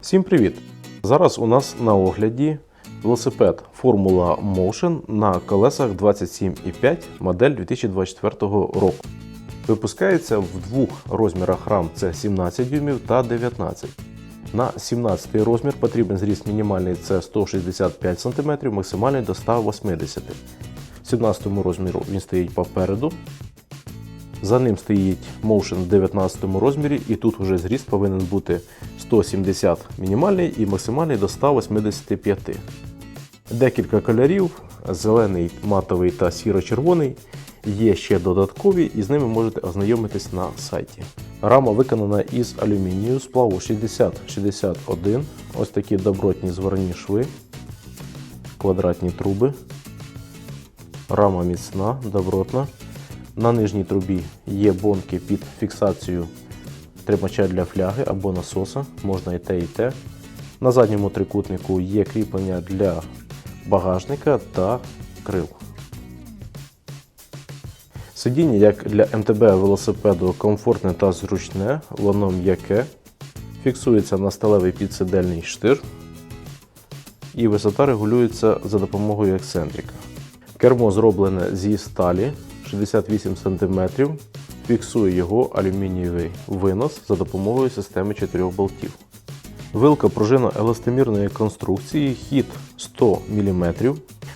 Всім привіт! Зараз у нас на огляді велосипед Formula Motion на колесах 27,5 модель 2024 року. Випускається в двох розмірах рам це 17 дюймів та 19. На 17 розмір потрібен зріст мінімальний це 165 см, максимальний до 180 В 17 розміру він стоїть попереду. За ним стоїть Motion в 19 розмірі, і тут вже зріст повинен бути 170 мінімальний і максимальний до 185. Декілька кольорів: зелений, матовий та сіро-червоний. Є ще додаткові, і з ними можете ознайомитись на сайті. Рама виконана із алюмінію сплаву 60-61. Ось такі добротні зварні шви, квадратні труби. Рама міцна, добротна. На нижній трубі є бонки під фіксацію тримача для фляги або насоса, можна і те, і те. На задньому трикутнику є кріплення для багажника та крил. Сидіння, як для МТБ велосипеду, комфортне та зручне, воно м'яке, фіксується на сталевий підсидельний штир і висота регулюється за допомогою ексцентрика. Кермо зроблене зі сталі 68 см, фіксує його алюмінієвий винос за допомогою системи 4 болтів. Вилка пружина еластомірної конструкції, хід 100 мм.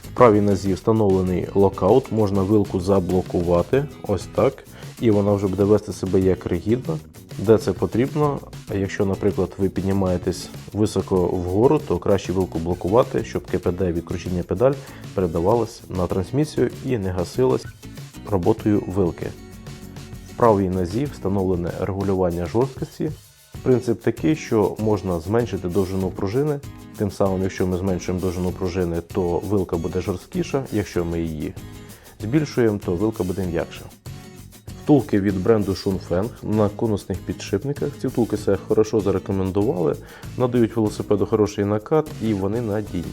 В правій нозі встановлений локаут, можна вилку заблокувати, ось так, і вона вже буде вести себе як ригідна, де це потрібно. Якщо, наприклад, ви піднімаєтесь високо вгору, то краще вилку блокувати, щоб КПД від кручення педаль передавалось на трансмісію і не гасилось роботою вилки. В правій нозі встановлене регулювання жорсткості. Принцип такий, що можна зменшити довжину пружини. Тим самим, якщо ми зменшуємо довжину пружини, то вилка буде жорсткіша. Якщо ми її збільшуємо, то вилка буде м'якша. Втулки від бренду Shunfeng на конусних підшипниках. Ці втулки себе хорошо зарекомендували, надають велосипеду хороший накат і вони надійні.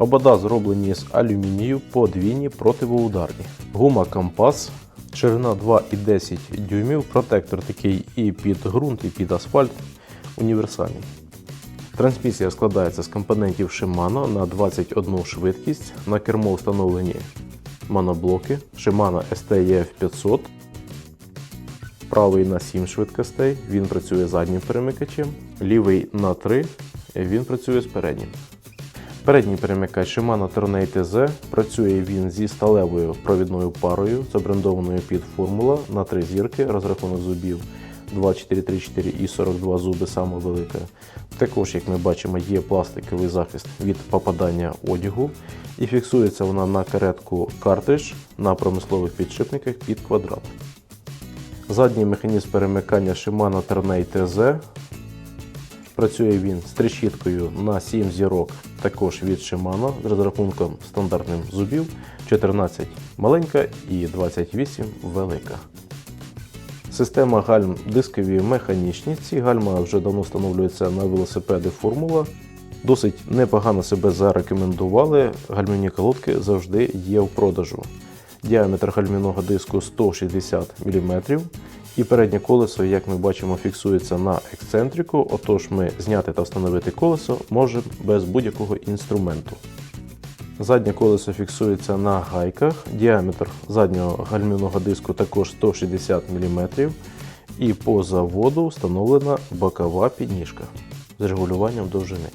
Обода зроблені з алюмінію, подвійні противоударні. Гума компас, ширина 2,10 дюймів, протектор такий і під ґрунт, і під асфальт. Універсальний. Трансмісія складається з компонентів Shimano на 21 швидкість. На кермо встановлені моноблоки Shimano STEF 500. Правий на 7 швидкостей, він працює заднім перемикачем. Лівий на 3, він працює з переднім. Передній перемикач Shimano Tornado TZ працює він зі сталевою провідною парою, забрендованою під формула на 3 зірки, розрахунок зубів 2, 4, 3, 4 і 42 зуби саме велика. Також, як ми бачимо, є пластиковий захист від попадання одягу і фіксується вона на каретку картридж на промислових підшипниках під квадрат. Задній механізм перемикання Shimano Tornado TZ Працює він з трещіткою на 7 зірок, також від Shimano з розрахунком стандартним зубів 14 маленька і 28 велика. Система гальм дискові механічні. Ці гальма вже давно встановлюються на велосипеди Формула. Досить непогано себе зарекомендували. Гальмівні колодки завжди є в продажу. Діаметр гальмівного диску 160 мм. І переднє колесо, як ми бачимо, фіксується на ексцентрику, отож ми зняти та встановити колесо можемо без будь-якого інструменту. Заднє колесо фіксується на гайках, діаметр заднього гальмівного диску також 160 мм. І по заводу встановлена бокова підніжка з регулюванням довжини.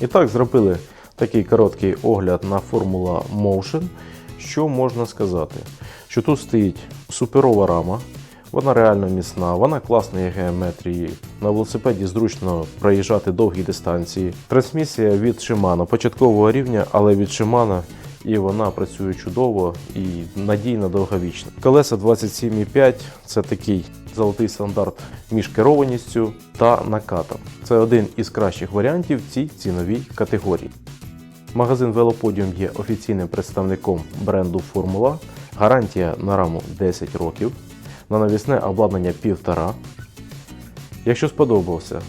І так, зробили такий короткий огляд на Formula Motion. Що можна сказати? Що тут стоїть суперова рама, вона реально міцна, вона класної геометрії. На велосипеді зручно проїжджати довгі дистанції. Трансмісія від Shimano початкового рівня, але від Shimano і вона працює чудово і надійно довговічно. Колеса 27,5 це такий золотий стандарт між керованістю та накатом. Це один із кращих варіантів цій ціновій категорії. Магазин Велоподіум є офіційним представником бренду Формула. Гарантія на раму 10 років. На навісне обладнання 1,5. Якщо сподобався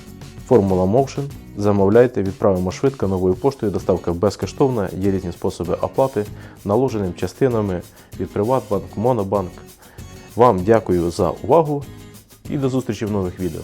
Формула Motion, замовляйте, відправимо швидко новою поштою. Доставка безкоштовна, є різні способи оплати, наложеним частинами від Приватбанк, Монобанк. Вам дякую за увагу і до зустрічі в нових відео.